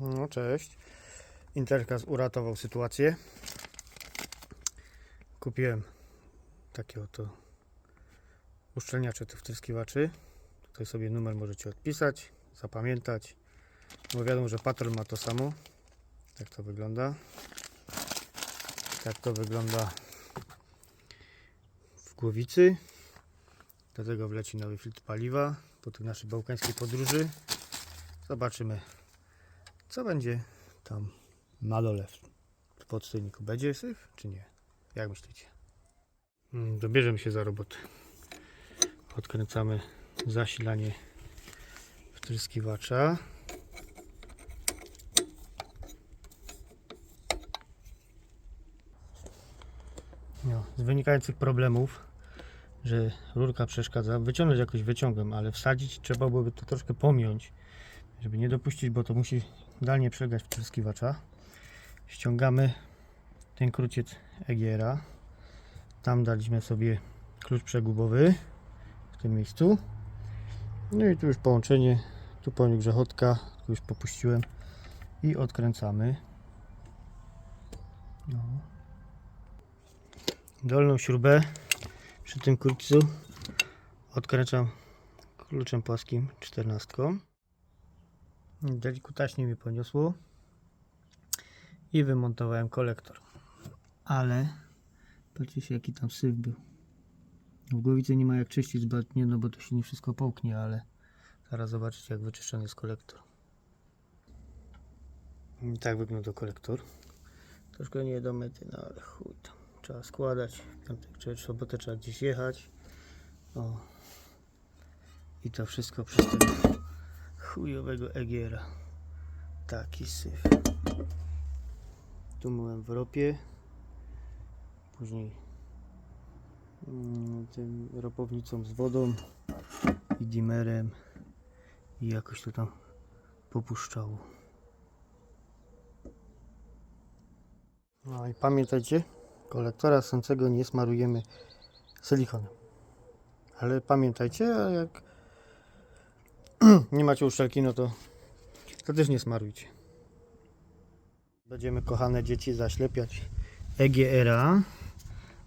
No cześć. Interkas uratował sytuację. Kupiłem takie oto uszczelniacze tych wtryskiwaczy. Tutaj sobie numer możecie odpisać, zapamiętać. Bo wiadomo, że patrol ma to samo. Tak to wygląda. Tak to wygląda w głowicy. Do tego wleci nowy filtr paliwa po tej naszej bałkańskiej podróży. Zobaczymy, co będzie tam na dole w podstylniku. Będzie syf, czy nie? Jak myślicie? Mm, Dobierzemy się za robotę. Odkręcamy zasilanie wtryskiwacza. No, z wynikających problemów, że rurka przeszkadza, wyciągnąć jakoś wyciągam, ale wsadzić trzeba byłoby to troszkę pomiąć, żeby nie dopuścić, bo to musi dalnie przelegać wtryskiwacza. Ściągamy ten kruciec EGR-a. Tam daliśmy sobie klucz przegubowy w tym miejscu. No i tu już połączenie, tu po grzechotka, tu już popuściłem i odkręcamy. No. Dolną śrubę przy tym kurcu odkręcam kluczem płaskim 14. Delikutaśnie mi poniosło i wymontowałem kolektor. Ale patrzcie się jaki tam syf był. W głowicy nie ma jak czyścić zbatnie, no bo to się nie wszystko połknie, ale zaraz zobaczycie jak wyczyszczony jest kolektor. I tak wygląda kolektor. Troszkę nie do mety, no ale chuj tam. Trzeba składać. Piątek czy sobotę trzeba gdzieś jechać. O. I to wszystko przez tego chujowego egiera. Taki syf. Tu w ropie. Później mm, tym ropownicą z wodą i dimerem i jakoś to tam popuszczało. No i pamiętajcie, kolektora sącego nie smarujemy silikonem. Ale pamiętajcie, jak nie macie uszczelki, no to, to też nie smarujcie. Będziemy, kochane dzieci, zaślepiać EGR-a.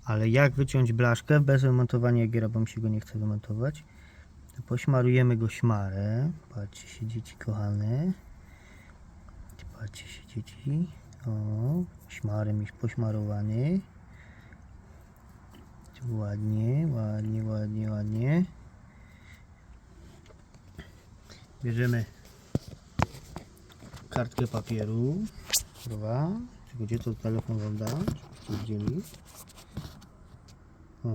Ale jak wyciąć blaszkę bez wymontowania EGR-a, bo mi się go nie chce wymontować? To pośmarujemy go śmarem. Patrzcie się, dzieci kochane. Patrzcie się, dzieci. O, śmarem już pośmarowany. Ładnie, ładnie, ładnie, ładnie. Bierzemy kartkę papieru. Dwa. Gdzie to telefon wam da? Żebyście widzieli. O,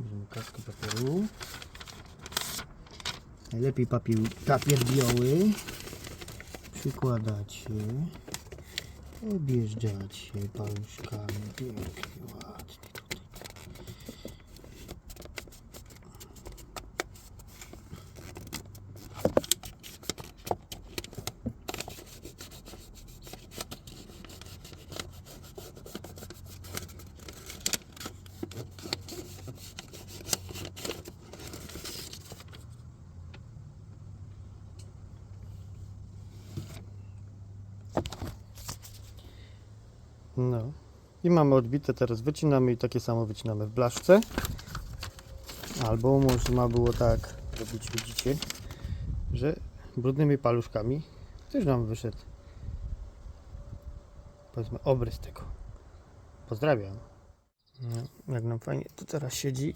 bierzemy kartkę papieru. Najlepiej papier, papier biały. Przykładacie. Objeżdżacie paluszkami. Pięknie, ładnie No. I mamy odbite, teraz wycinamy i takie samo wycinamy w blaszce. Albo można było tak robić, widzicie, że brudnymi paluszkami też nam wyszedł powiedzmy obrys tego. Pozdrawiam. No, jak nam fajnie to teraz siedzi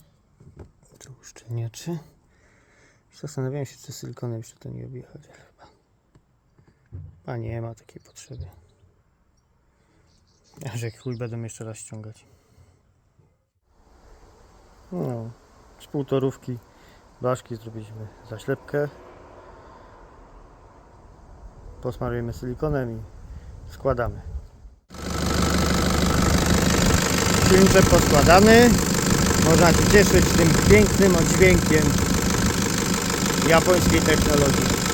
to uszczelniaczy. Zastanawiałem się, czy silikonem jeszcze to nie objechać, ale chyba a nie ma takiej potrzeby. Aż jak chuj będę jeszcze raz ściągać. No, z półtorówki blaszki zrobiliśmy zaślepkę. Posmarujemy silikonem i składamy. Silniczek poskładany. Można się cieszyć tym pięknym oddźwiękiem japońskiej technologii.